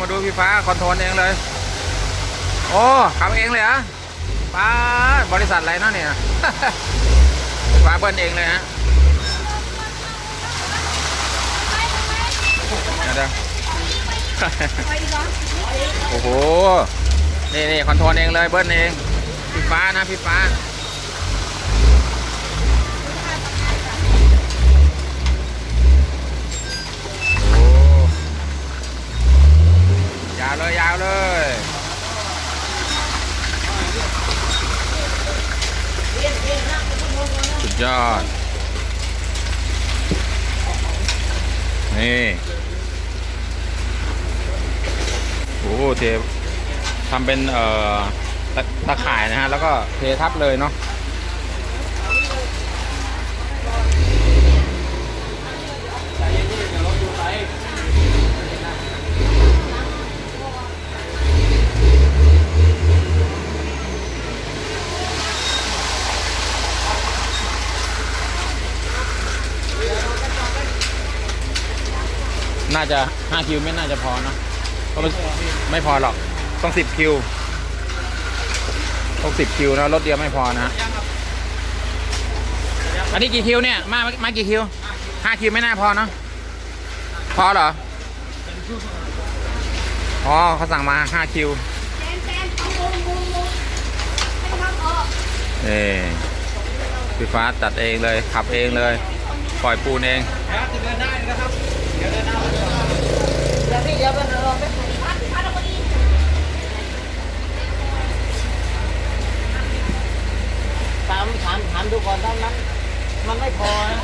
มาดูพี่ฟ้าคอนโทรลเองเลย โอ้ขับเองเลยเหรอป้าบริษัทอะไรเนาะเนี่ยพี่ฟ้าเบิ้ลเองเลยฮะเดี๋ยวเดี๋ยวโอ้โห นี่นี่คอนโทรลเองเลยเบิ้ลเอง พี่ฟ้านะพี่ฟ้า โอ้ยาวเลยยาวเลยสุดยอด นี่ โอ้โหเททำเป็นเอ่อตะตะข่ายนะฮะ แล้วก็เททับเลยเนาะ จะ5คิวไม่น่าจะพอเนอะเพราะมันไม่พอหรอกต้อง10คิวต้อง10คิวนะรถเดียวไม่พอนะอันนี้กี่คิวเนี่ยมามากี่คิว5คิวไม่น่าพอเนอะพอเหรออ๋อเขาสั่งมา5คิวแซมแซมเอามุมมุมมุมให้ทำออกเอ่พี่ฟ้าจัดเองเลยขับเองเลย ปล่อยปูนเองเดี๋ยวพี่เดี๋ยวเดี๋ยวเราไปพัดพัดเอาไปอีก ถามถามถามดูก่อนถ้านั้น มันไม่พอนะ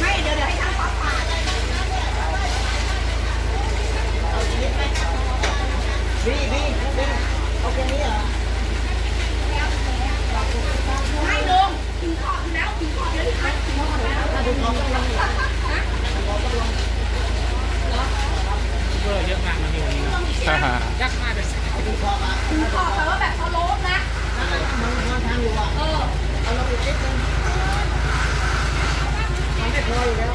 ไม่ เดี๋ยวเดี๋ยวให้ทำฝาฝาเลยพี่พี่เอาแค่นี้เหรอ ไม่ลงถึงขอบอยู่แล้วถึงขอบเดี๋ยวที่พัดถึงขอบแล้ว ถ้าดูของก็ลง เบอร์เยอะมากนะพี่วันนี้ยักษ์มากเลย ดูของอะ ถึงขอบแต่ว่าแบบสโลปนะ มันมันทางอยู่อะ เออ เอาลงอีกนิดนึงมันไม่พออยู่แล้ว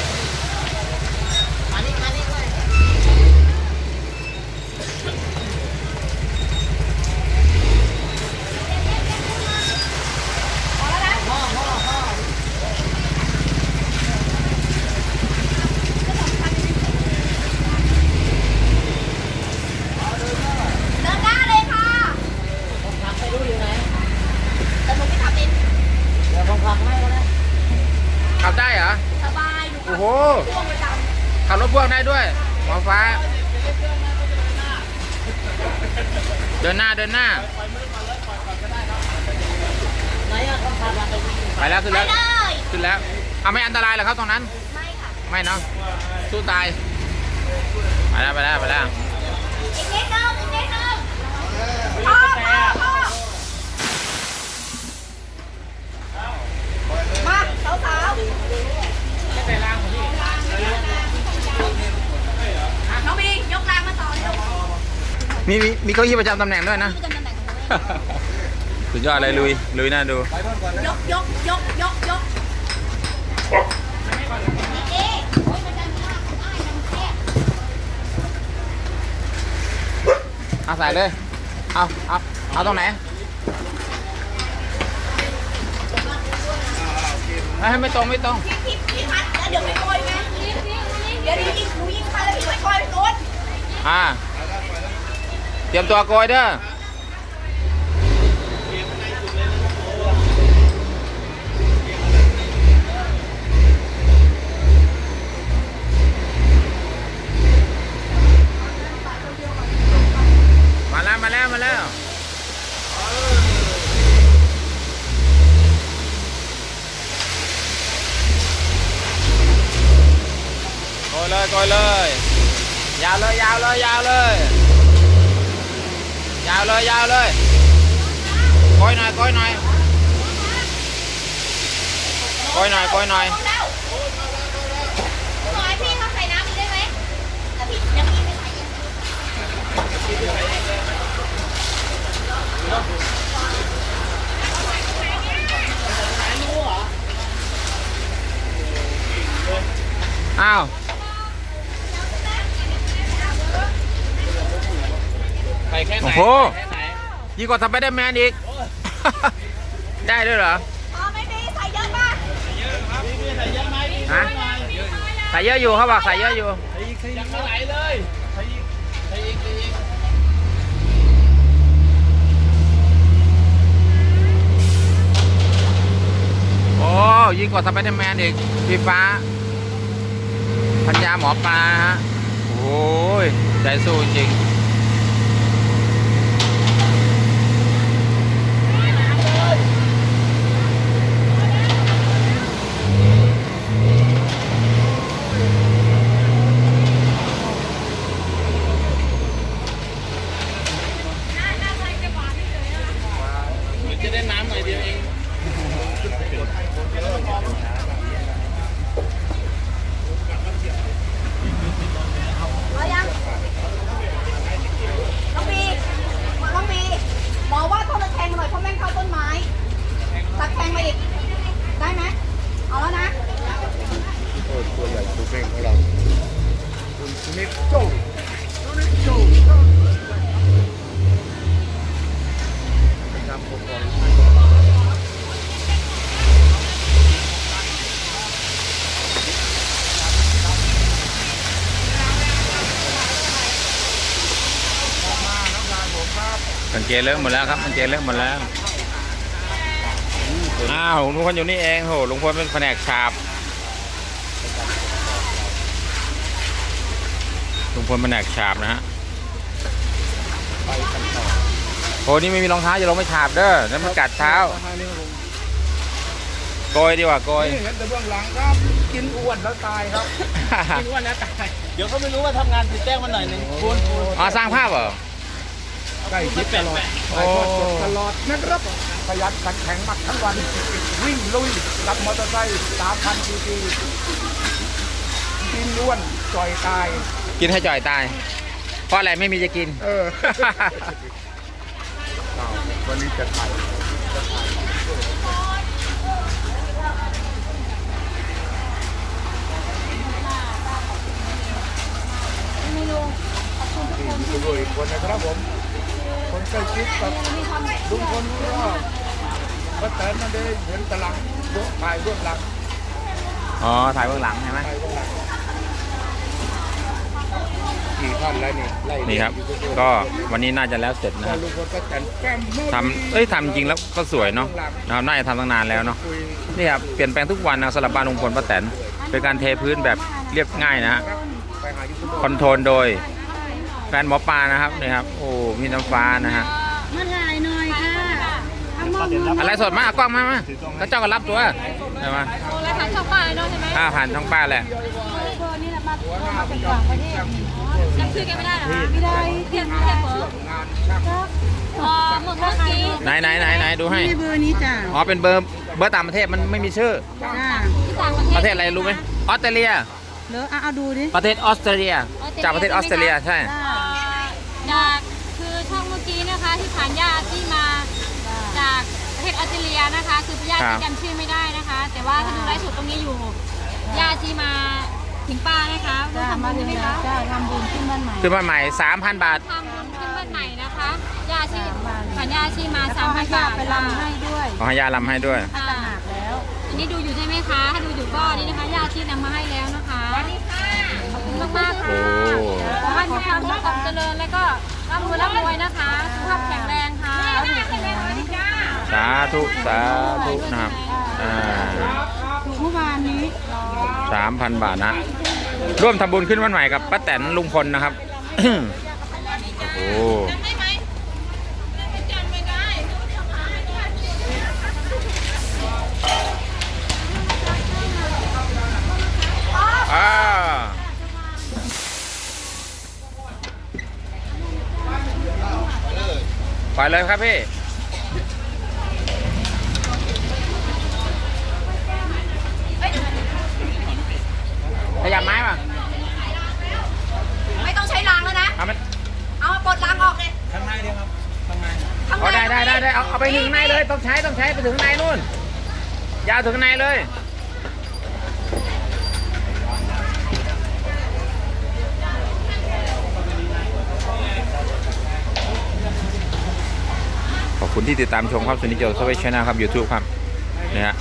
มานี่มานี่ด้วย พอแล้วนะ พ่อพ่อพ่อ เดินหน้าเลยค่ะ ผมขับไปรู้อยู่ไหน แต่หนูไม่ทำเอง เดี๋ยวผมขับให้ก็ได้ ขับได้เหรอ สบายหนู โอ้โห ช่วงประจ ขับรถพ่วงได้ด้วยหมอฟ้า เดินหน้าเดินหน้า ไปแล้วขึ้นแล้วขึ้นแล้วเอาไม่อันตรายเหรอครับตรงนั้น ไม่ค่ะ ไม่เนาะสู้ตาย ไปแล้วไปแล้วไปแล้วอีกนิดนึงอีกนิดนึงพ่อพ่อพ่อมาสาวสาวๆน้องบียกรางมาต่อเร็ว มีมีมีเก้าอี้ประจำตำแหน่งด้วยนะ ที่ตำแหน่งของตัวเองสุดยอดเลยลุยลุยน่าดูยกยกยกยกยกนี่เอ๊ะโอ้ยมันจะมีมากมันอ้ายมันแคบเอาใส่เลย เอาเอาเอาตรงไหนไม่ให้ไม่ตรงไม่ตรง พี่พี่พี่พัดแล้วเดี๋ยวไปโกยไหมเดี๋ยวนี้ยิงหนูยิงพัดแล้วพี่ไปโกยโน้นอ่า เตรียมตัวโกยเด้อมาแล้วมาแล้วมาแล้วโกยเลยโกยเลย ยาวเลยยาวเลยยาวเลย ยาวเลยยาวเลยก้อยหน่อยก้อยหน่อยก้อยหน่อยก้อยหน่อยงพี่ไม่ใส่ยัง แค่ไหน โอ้โหแค่ไหนยิ่งกว่าสไปเดอร์แมนอีก ได้ด้วยเหรออ๋อไม่มีใส่เยอะป่ะฮะใส่เยอะอยู่เขาบอกใส่เยอะอยู่ยังไม่ไหลเลยใส่อีกใส่อีกใส่อีกโอ้ยิ่งกว่าสไปเดอร์แมนอีกพี่ฟ้า พัญญาหมอปลาฮะ โอ้ย ใจสู้จริง มันจะได้น้ำหน่อยเดียวเอง เอายังน้องบีน้องบีหมอว่าต้องตะแคงหน่อยเพราะแม่งเข้าต้นไม้ตะแคงมาอีก ได้ไหมเอาแล้วนะ ตัวใหญ่ตัวเป้งของเราคุณสมิธโจ้สมิธโจ้ประจำปกครอง กางเกงเลอะหมดแล้วครับกางเกงเลอะหมดแล้วอ้าวลุงพลอยู่นี่เองโหลุงพลเป็นแผนกฉาบลุงพลแผนกฉาบนะฮะโอ้นี่ไม่มีรองเท้าอย่าลงไปฉาบเด้อนั่นมันกัดเท้าโกยดีกว่าโกยนี่เห็นแต่เบื้องหลังครับ กินอ้วนแล้วตายครับคิดว่าแล้วตาย เดี๋ยวเขาไม่รู้ว่าทำงานติดแจ้งมาหน่อยหนึ่งคุณอ๋อสร้างภาพเหรอ ใกล้ชิดตลอดโอ้ถ่ายทอดสดตลอดนะครับขยันขันแข็งมักทั้งวัน วิ่งลุยกับมอเตอร์ไซค์สามพันซีซีกินอ้วนจ่อยตาย กินให้จ่อยตาย เพราะอะไรไม่มีจะกิน เอออ้าววันนี้จะถ่ายจะถ่ายนี่คือด้วยอีกคนนะครับผม คนใกล้ชิดกับลุงคนก็ป้าแตนนั่นเองเห็นตะลังยกถ่ายเบื้องหลังอ๋อถ่ายเบื้องหลังใช่ไหมถ่ายเบื้องหลังกี่ท่านแล้วนี่ไล่นี่ครับอยู่ทุนก็วันนี้น่าจะแล้วเสร็จนะก็ครับลุงพลป้าแตนแก้มมืดทำเอ้ยทำจริงแล้วก็สวยเนาะนะครับน่าจะทำตั้งนานแล้วเนาะคุยนี่ครับเปลี่ยนแปลงทุกวันนะสำหรับบ้านลุงพลป้าแตนเป็นการเทพื้นแบบเรียบง่ายนะฮะครับไปหายูทูบเบอร์คอนโทรลโดย แฟนหมอปลานะครับนี่ครับ โอ้มีน้ำฟ้านะฮะมาถ่ายหน่อยค่ะเอามองอะไรสดมากกล้องมามาก็เจ้าก็รับตัวใช่ไหมแล้วถ่ายช่องป้ายด้วยใช่ไหมอ่าผ่านช่องป้าแหละเบอร์นี่แหละมามาจากต่างประเทศจำชื่อแกไม่ได้เหรอไม่ได้เทียบเทียบเบอร์งานช่างอ๋อเมื่อกี้ไหนไหนไหนไหนดูให้เบอร์นี้จ้ะอ๋อเป็นเบอร์เบอร์ต่างประเทศมันไม่มีชื่อจ้าที่ต่างประเทศประเทศอะไรรู้ไหมออสเตรเลียเหรออะเอาดูดิประเทศออสเตรเลียจากประเทศออสเตรเลียใช่ จากคือช่องเมื่อกี้นะคะที่ผ่านญาติที่มาจาก ประเทศออสเตรเลียนะคะ คือญาติครับที่จำชื่อไม่ได้นะคะ แต่ว่าถ้าดูไลฟ์สดตรงนี้อยู่ญาติที่มาถึงป้านะคะร่วจ้ามทำมาบุญดูใช่ไหมนะคะจ้าทำบุญขึ้นบ้านใหม่ขึ้นมาใหม่3,000บาททำบุญขึ้นบ้านใหม่นะคะญาติที่ผ่านญาติที่มาแล้วสาก็มพัให้นญาบาทติไปรำให้ด้วยขอให้ยาลำให้ด้วยค่ะต่างหากแล้วอันนี้ดูอยู่ใช่ไหมคะ ถ้าดูอยู่ก็นี่นะคะญาติที่นำมาให้แล้วนะคะสวัสดีค่ะขอบคุณมากๆโอ้ค่ะขอให้มีความสุขความเจริญแล้วก็ร่ำรวยร่ำรวยนะคะสุขภาพแข็งแรงค่ะ สาธุสาธุนะครับอ่าถูกเมื่อวานนี้สามพันบาทนะ ร่วมทำบุญขึ้นวันใหม่กับป้าแตนลุงพลนะครับ โอ้โหอ่าไปเลยครับพี่ เอาเอาไปถึงในเลยต้องใช้ต้องใช้ไปถึงในนู่นยาวถึงในเลยขอบคุณที่ติดตามชมครับสุนิจโจสวีชนลครับยูทูบครับนะฮะ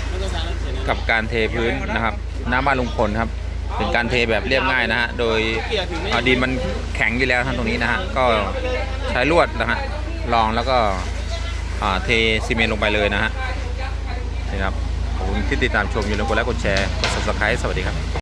กับการเทพื้นนะครับน้ำบ้านลุงพลครับเป็นการเทแบบเรียบง่ายนะฮะโดยดินมันแข็งอยู่แล้วท่านตรงนี้นะฮะก็ใช้ลวดนะฮะลองแล้วก็ เทซีเมนลงไปเลยนะฮะนี่ครับขอบคุณที่ติดตามชมอย่าลืมกดไลค์กดแชร์กด subscribe สวัสดีครับ